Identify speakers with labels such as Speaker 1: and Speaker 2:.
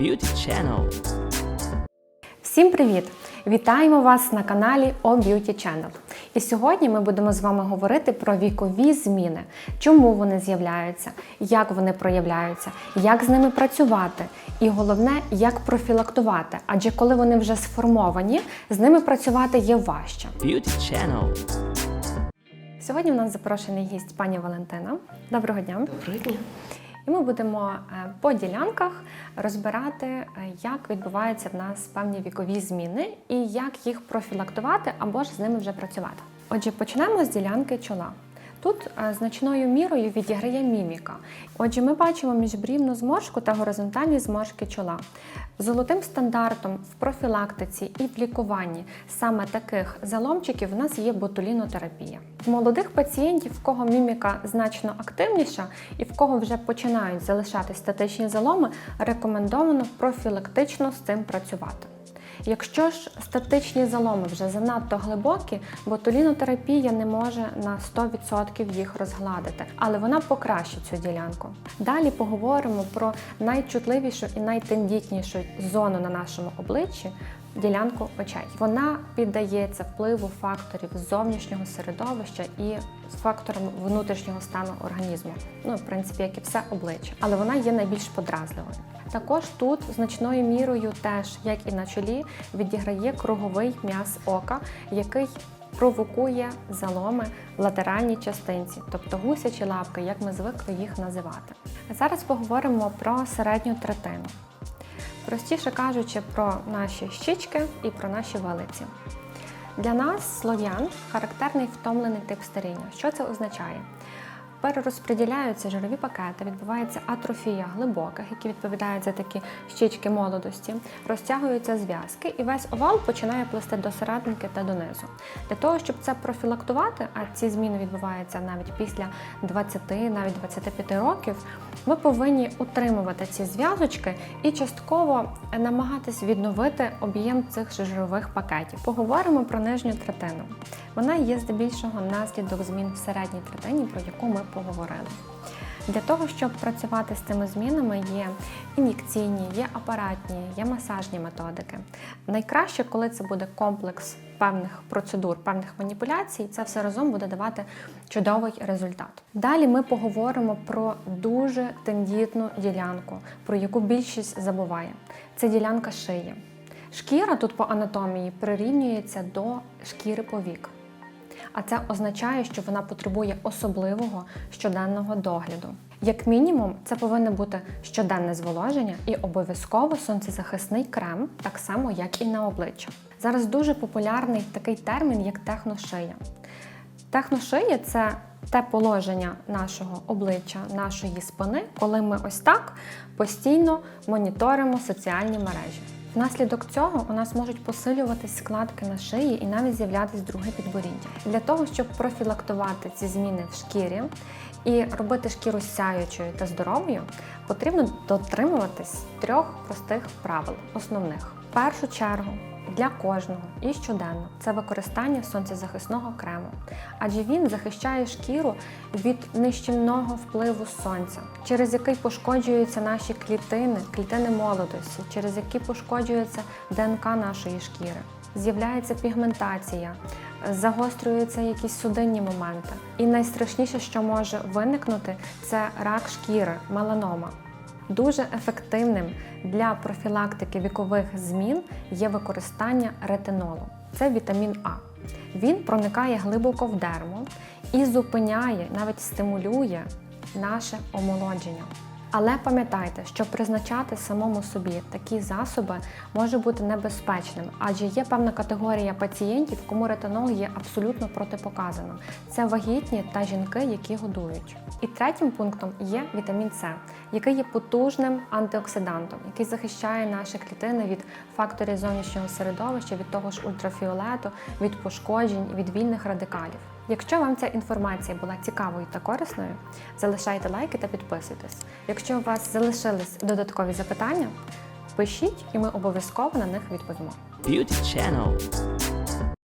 Speaker 1: Beauty Channel.
Speaker 2: Всім привіт! Вітаємо вас на каналі O Beauty Channel. І сьогодні ми будемо з вами говорити про вікові зміни, чому вони з'являються, як вони проявляються, як з ними працювати, і головне, як профілактувати. Адже коли вони вже сформовані, з ними працювати є важче.
Speaker 1: Beauty Channel.
Speaker 2: Сьогодні в нас запрошений гість пані Валентина. Доброго дня!
Speaker 3: Доброго дня.
Speaker 2: Ми будемо е, по ділянках розбирати, е, як відбуваються в нас певні вікові зміни і як їх профілактувати або ж з ними вже працювати. Отже, почнемо з ділянки чола. Тут е, значною мірою відіграє міміка. Отже, ми бачимо міжбрівну зморшку та горизонтальні зморшки чола. Золотим стандартом в профілактиці і в лікуванні саме таких заломчиків в нас є ботулінотерапія. В молодих пацієнтів, в кого міміка значно активніша і в кого вже починають залишати статичні заломи, рекомендовано профілактично з цим працювати. Якщо ж статичні заломи вже занадто глибокі, ботулінотерапія не може на 100% їх розгладити, але вона покращить цю ділянку. Далі поговоримо про найчутливішу і найтендітнішу зону на нашому обличчі. Ділянку очей. Вона піддається впливу факторів зовнішнього середовища і фактором внутрішнього стану організму. Ну, в принципі, як і все обличчя, але вона є найбільш подразливою. Також тут значною мірою, теж як і на чолі, відіграє круговий м'яз ока, який провокує заломи в латеральній частинці, тобто гусячі лапки, як ми звикли їх називати. А зараз поговоримо про середню третину. Простіше кажучи, про наші щічки і про наші вилиці. Для нас, слов'ян, характерний втомлений тип старіння. Що це означає? Перерозподіляються жирові пакети, відбувається атрофія глибоких, які відповідають за такі щічки молодості, розтягуються зв'язки, і весь овал починає плисти до серединки та донизу. Для того, щоб це профілактувати, а ці зміни відбуваються навіть після 20, навіть 25 років, ми повинні утримувати ці зв'язочки і частково намагатись відновити об'єм цих жирових пакетів. Поговоримо про нижню третину. Вона є здебільшого наслідок змін в середній третині, про яку ми поговорили. Для того, щоб працювати з цими змінами, є ін'єкційні, є апаратні, є масажні методики. Найкраще, коли це буде комплекс певних процедур, певних маніпуляцій, це все разом буде давати чудовий результат. Далі ми поговоримо про дуже тендітну ділянку, про яку більшість забуває. Це ділянка шиї. Шкіра тут по анатомії прирівнюється до шкіри повік. А це означає, що вона потребує особливого щоденного догляду. Як мінімум, це повинно бути щоденне зволоження і обов'язково сонцезахисний крем, так само як і на обличчя. Зараз дуже популярний такий термін, як техношия. Техношия це те положення нашого обличчя, нашої спини, коли ми ось так постійно моніторимо соціальні мережі. Внаслідок цього у нас можуть посилюватись складки на шиї і навіть з'являтись друге підборіддя. Для того, щоб профілактувати ці зміни в шкірі і робити шкіру сяючою та здоровою, потрібно дотримуватись трьох простих правил основних. В першу чергу для кожного і щоденно це використання сонцезахисного крему, адже він захищає шкіру від нищівного впливу сонця, через який пошкоджуються наші клітини, клітини молодості, через які пошкоджується ДНК нашої шкіри. З'являється пігментація, загострюються якісь судинні моменти. І найстрашніше, що може виникнути, це рак шкіри, меланома. Дуже ефективним для профілактики вікових змін є використання ретинолу. Це вітамін А. Він проникає глибоко в дерму і зупиняє, навіть стимулює наше омолодження. Але пам'ятайте, що призначати самому собі такі засоби може бути небезпечним, адже є певна категорія пацієнтів, кому ретинол є абсолютно протипоказаним. Це вагітні та жінки, які годують. І третім пунктом є вітамін С, який є потужним антиоксидантом, який захищає наші клітини від факторів зовнішнього середовища, від того ж ультрафіолету, від пошкоджень, від вільних радикалів. Якщо вам ця інформація була цікавою та корисною, залишайте лайки та підписуйтесь. Якщо у вас залишились додаткові запитання, пишіть і ми обов'язково на них відповімо.
Speaker 1: Beauty Channel.